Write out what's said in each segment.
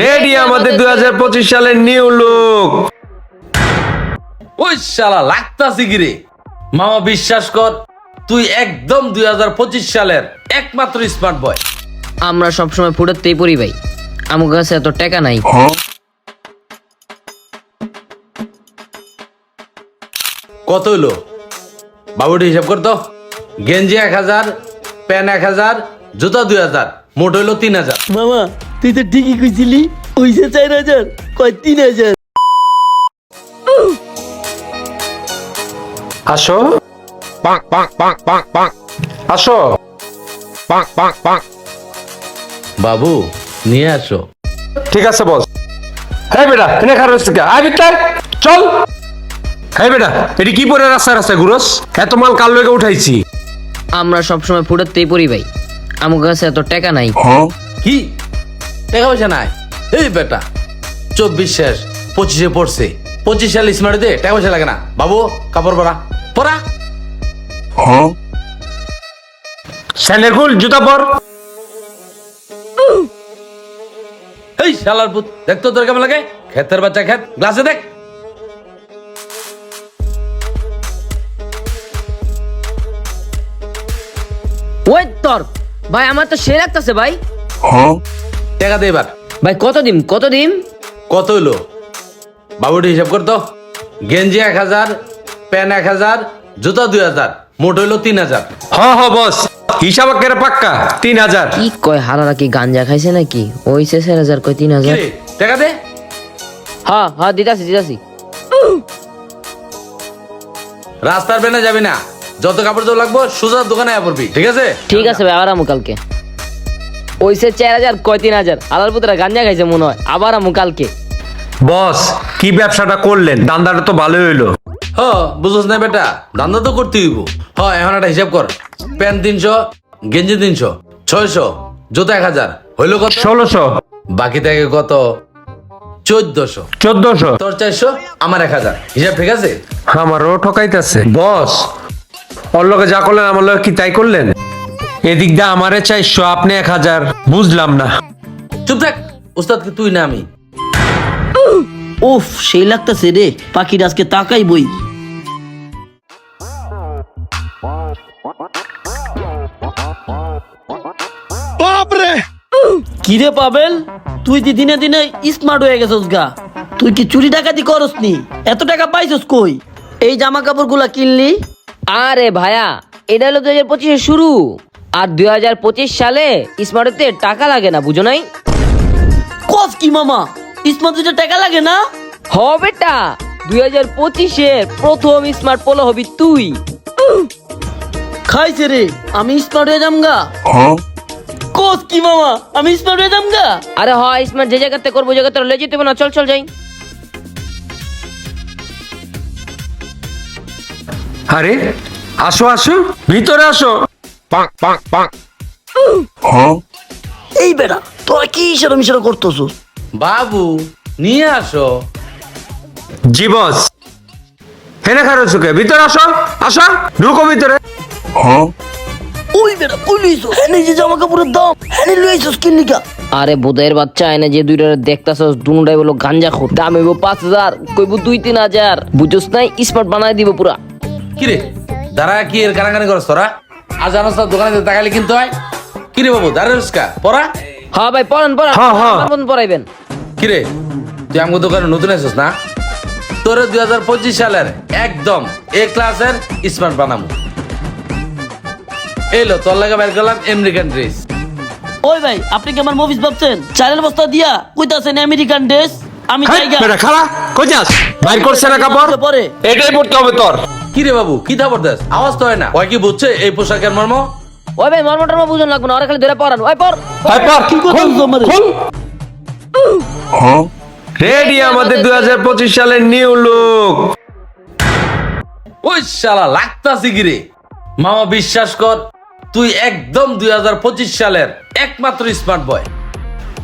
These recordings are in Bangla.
রেডি আমাদের দুই হাজার পঁচিশ সালের নিউ লুক ওই শালা লাগতাছি গিরে মামা বিশ্বাস কর তুই একদম দুই সালের একমাত্র স্মার্ট বয় আমরা সবসময় ফুটাতেই পড়ি ভাই। আমার কাছে এত টাকা নাই। কত হইল? বাবুটি হিসাব করতো গেঞ্জি এক হাজার প্যান এক হাজার জুতা দুই হাজার মোট হইল তিন হাজার। মামা তুই তো ঠিকই কইছিলি ওইসে চার হাজার কয় তিন হাজার। আসো। আসো। বাবু নিয়ে আসো। ঠিক আছে বস। হ্যাঁ বেটা এনে খারাপ হচ্ছে কে? আয় বিত্তার চল। হ্যাঁ বেটা এটি কি পরে রাস্তায় রাস্তা ঘুরস? এত মাল কাল লেগে উঠাইছি? আমরা সবসময় ফুটাতেই পড়ি ভাই। আমার কাছে এত টাকা নাই। কি? টাকা পয়সা নাই। এই বেটা চব্বিশ শেষ পঁচিশে পড়ছে। পঁচিশ সাল স্মার্ট দে টাকা পয়সা লাগে না। বাবু কাপড় পরা। পরা। স্যান্ডেল খুল জুতা পর। এই শালার পুত দেখতো তোর কেমন লাগে? খেতের বাচ্চা খেত গ্লাসে দেখ। ওই তোর ভাই আমার তো সে লাগতেছে ভাই। টাকা দে এবার। ভাই কত দিন কত দিন কত হইল? বাবুটি হিসাব করতো গেঞ্জি এক হাজার প্যান এক হাজার জুতা দুই হাজার মোট হইল তিন হাজার। হ হ বস। হিসাব একেবারে পাক্কা তিন হাজার। কি কয় হালারা কি গাঞ্জা খাইছে নাকি? ওই সে চার হাজার কয় তিন হাজার। কিরে টাকা দে। হ্যাঁ হ্যাঁ দিতাছি দিতাছি। রাস্তার বেনে যাবি না। যত কাপড় চোপড় লাগবো সোজা দোকানে পড়বি ঠিক আছে? ঠিক আছে ভাই আবার কালকে। ওই সে চার হাজার কয় তিন হাজার? আলার পুতরা গাঞ্জা খাইছে মনে হয়। আবার আমু কালকে। বস কি ব্যবসাটা করলেন? দান্দাটা তো ভালোই হইল। হ বুঝোস না বেটা দান্দা তো করতে হইব। হ এখন একটা হিসাব কর। প্যান্ট তিনশো গেঞ্জি তিনশো ছয়শো জুতা এক হাজার। হইল কত? ষোলোশো। বাকি থেকে কত? চোদ্দশো। চোদ্দশো। তোর চারশো আমার এক হাজার। হিসাব ঠিক আছে? আমারও ঠকাইতেছে। বস ওর লোকে যা করলেন আমার লোক কি তাই করলেন? এদিক দিয়ে আমারে চাইশো আপনি এক হাজার। বুঝলাম না। চুপ থাক উস্তাদ কি তুই না আমি। উফ সেই লাগতেছে রে পাখির আজকে তাকাই বই। কিরে পাবেল তুই দি দিনে দিনে স্মার্ট হয়ে গেছস গা। তুই কি চুরি ডাকাতি করস নি? এত টাকা পাইছস কই? এই জামা কাপড়গুলা কিনলি? আরে ভাইয়া এটা হলো দুই হাজার পঁচিশে শুরু। আর দুই হাজার পঁচিশ সালে স্মার্টতে টাকা লাগে না বুঝো নাই? কস কি মামা? স্মার্ট দুইটা টাকা লাগে না? হ বেটা দুই হাজার পঁচিশের প্রথম স্মার্ট পোলো হবি তুই। খাইছে রে আমি স্মার্ট হয়ে যাম গা কস কি মামা আমি স্মার্ট হয়ে যাম গা আরে হ স্মার্ট যে জায়গাতে করব জায়গাতে লে যেতে হবে না চল চল যাই। আরে আসো আসো। ভিতরে আসো। এই বেটা তোরা কি মিশারা করতেছস বাবু নিয়ে আসো। জি বস। হেনে খারো চোখে ভিতরে আসো আসো ঢুকো ভিতরে। ওই বেটা কই লইছো। হ্যাঁ যে জামা কাপড়ের দাম হ্যাঁ লইছস কিনলিকা আরে বোধের বাচ্চা এনে যে দুইটা দেখতাছস দুটাই বলো গাঞ্জা খোর দাম হইব পাঁচ হাজার কইব দুই তিন হাজার। বুঝছস নাই স্মার্ট বানাই দিব পুরা। কিরে দাঁড়া কি এর কানাকানি করছ তোরা? আজ জানোস না দোকানে যে তাকালে কিনতে হয়। কিরে বাবু দাঁড়া রুস্কা। পড়া? হ্যাঁ ভাই পড়ান পড়ান। হ্যাঁ, হ্যাঁ। আমার মতন পড়াইবেন। কিরে তুই আমাকে দোকানে নতুন আসছিস না? তোর দুই হাজার পঁচিশ সালের একদম এ ক্লাসের স্মার্ট বানাবো। এলো তোর লাগে বের করলাম আমেরিকান ড্রেস। ওই ভাই আপনি কি আমার মুভিস ভাবছেন? চালের বস্তা দিয়া কইতাছেন আমেরিকান ড্রেস? আমি জায়গা বেটা খালা কই যাস? বাইর করছে না কাপড়? পরে। এটাই পড়তে হবে তোর। কিরে বাবু কি খবর দেশ আওয়াজ তো হয় না। ওই কি বুঝছে এই পোশাকের মর্ম? ওই ভাই মর্ম টর্ম বুঝুন লাগবে না ওরা খালি ধরে পড়ান। ওই পড়। হয় পর কি কথা? রেডি আমাদের দুই হাজার পঁচিশ সালের নিউ লুক ওই শালা লাগতাছি কিরে। মামা বিশ্বাস কর তুই একদম দুই হাজার পঁচিশ সালের একমাত্র স্মার্ট বয়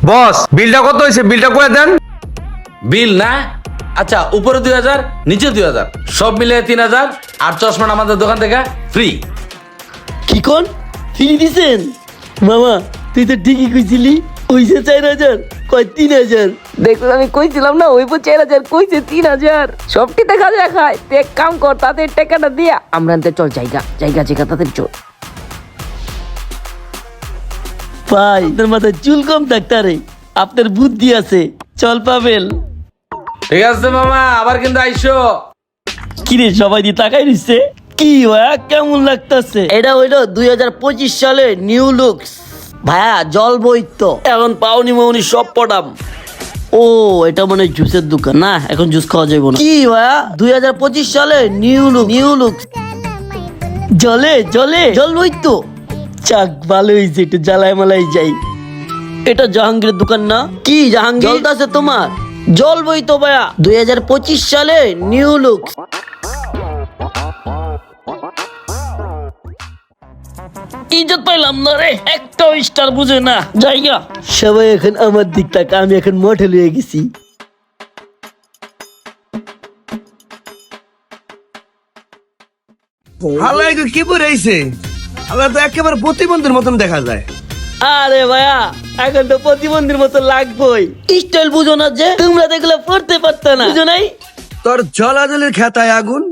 বস বিলটা কত হয়েছে? বিলটা করে দেন। বিল না? আচ্ছা উপরে দুই হাজার নিচে দুই হাজার। সব মিলে তিন হাজার আর চশমা আমাদের দোকান থেকে ফ্রি কি কোন? ফিরি দিছেন? মামা তুই তো ঠিকই কইছিলি ওই যে চার হাজার। কয় তিন হাজার? দেখো আমি কইছিলাম না ওই বউ চার হাজার কইছে তিন হাজার। সবটি দেখা যায় খায় তুই এক কাম কর তাদের টাকাটা দিয়া আমরা আনতে চল জায়গা জায়গা জায়গা তাদের চল। ভাই আপনার মাথায় চুল কম ডাক্তারে আপনার বুদ্ধি আছে। চল পাবেল। ঠিক আছে মামা আবার কিন্তু আইসো। কিরে সবাই দিয়ে তাকাই দিচ্ছে কি ভাইয়া কেমন লাগতেছে? এটা হইল দুই হাজার পঁচিশ সালে নিউ লুকস ভাইয়া জল বইত। এখন পাওনি মাউনি সব পটাম। ও এটা মানে জুসের দোকান। না এখন জুস খাওয়া যাবে না। কি ভাইয়া? দুই হাজার পঁচিশ সালে নিউ লুক নিউ লুক। জলে জলে। জল বইতো। চাক ভালো হয়েছে একটু জ্বালায় মালাই যাই। এটা জাহাঙ্গীরের দোকান না? কি জাহাঙ্গীর? আছে তোমার। জল বইতো ভাইয়া দুই হাজার পঁচিশ সালে নিউ লুক ইজ্জত পাইলাম না রে একটাও স্টার বুঝে না। জায়গা সবাই এখন আমার দিক তাক আমি এখন মঠে লয়ে গেছি। হালাই কি পড়াইছে হালা তো একেবারে প্রতিবন্ধীর মতন দেখা যায়। আরে ভাইয়া এখন তো প্রতিবন্ধীর মতো লাগবই। স্টাইল বুঝো না যে তোমরা দেখলে পড়তে পারতো না। বুঝো নাই? তোর জলাজলের খেতায় আগুন।